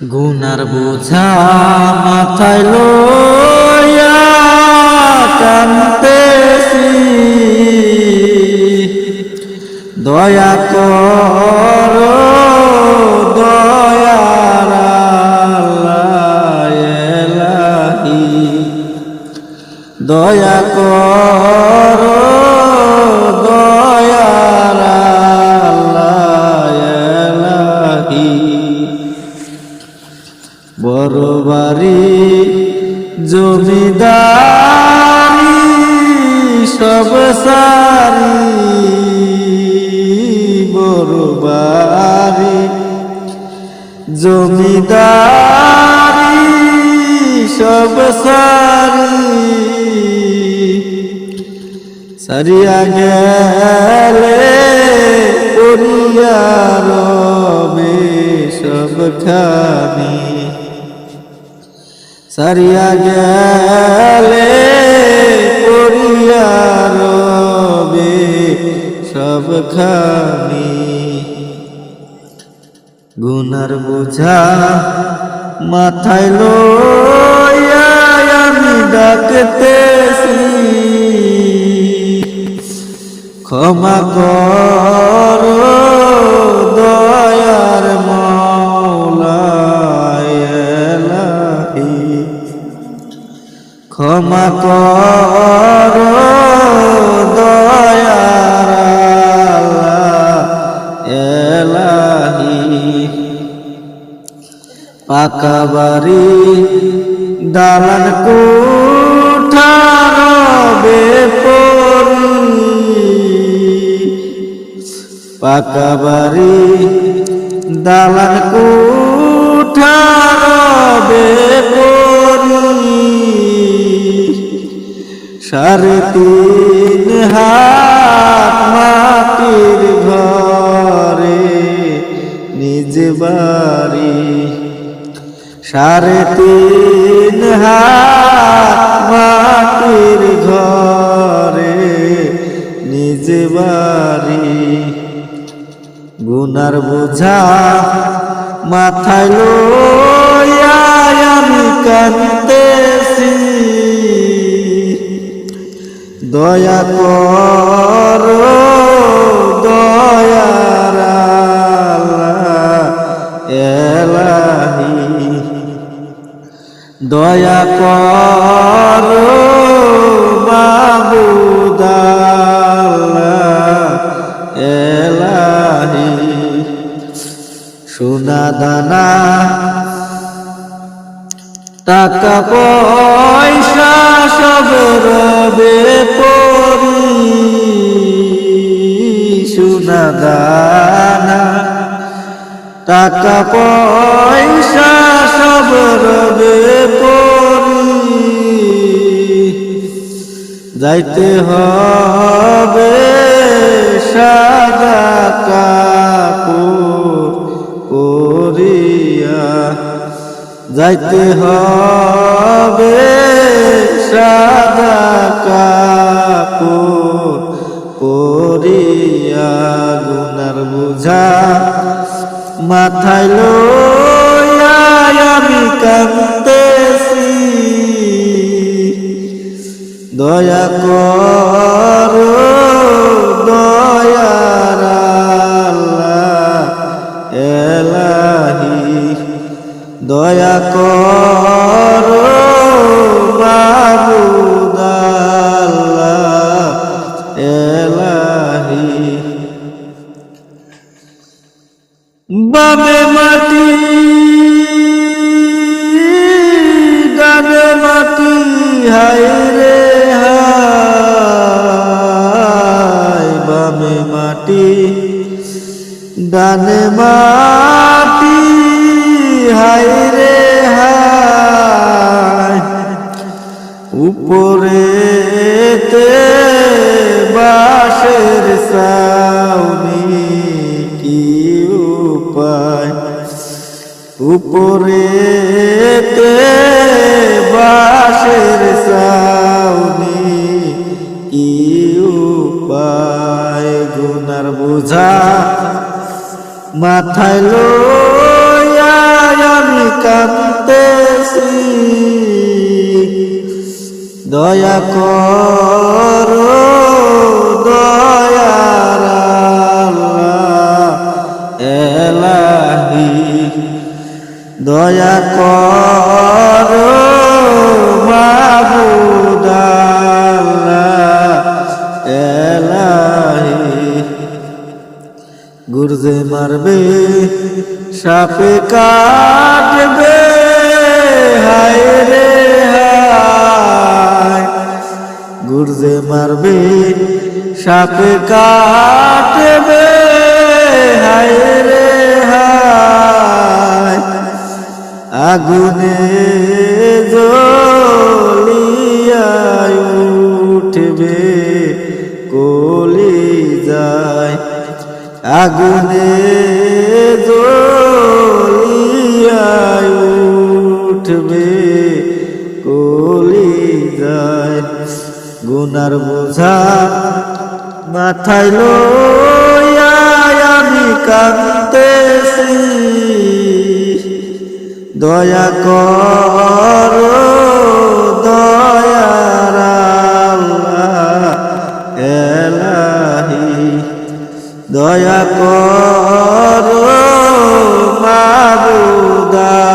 গুনার বোঝা মাথায় লইয়া দয়া কর দয়ার দয়া কর জমিদারি সব সারি সারিয়া গেলে রবে সব খানি। সারিয়া গেলে রবে সব খানি। গুনার বোঝা মাথায় লইয়া আমি ডাকতেছি। ক্ষমা কর। পাকা বাড়ি দালান কোঠারবে পাকা বাড়ি দালান কোঠারবে সাড়ে তিন হাত মাটির ঘরে, নিজ বাড়ি সাড়ে তিন হাত মাটির ঘরে নিজ বাড়ি। গুনার বোঝা মাথায় লইয়া আমি কান্দেছি দয়া কর কর এলাহি সোনা দানা টাকা পয়সা সব রবে পরি সোনা দানা টাকা পয়সা সব যাইতে হবে সাদা কাপড় পরিয়া। যাইতে হবে সাদা কাপড় পরিয়া। গুনার বুঝা মাথায় লইয়া আমি কাঁদতেছি দয়া কর দয়ার এলাহি। দয়া কর মাবুদ আল্লাহ এলাহি। বাবে মাটি হাই ডানে মাটি হাই রে হাই উপরে তে বাসের সাউনি কি উপায়? উপরে তে বাসের সাউনি কি উপায়? গুনার বোঝা মাথায় লইয়া আমি কাঁদতেছি। দয়া কর দয়া গুরজে মারবে, সাপে কাটবে, হায় রে হায়। গুরজে মারবে, সাপে কাটবে, হায় রে হায়। আগুনে জ্বলিয়ায়। আগুনে জ্বলিয়ায় উঠবে কলি যায়। গুনার বোঝা মাথায় লইয়া আমি কাঁদতেছি। দয়া কর দয়া কর মাবুদা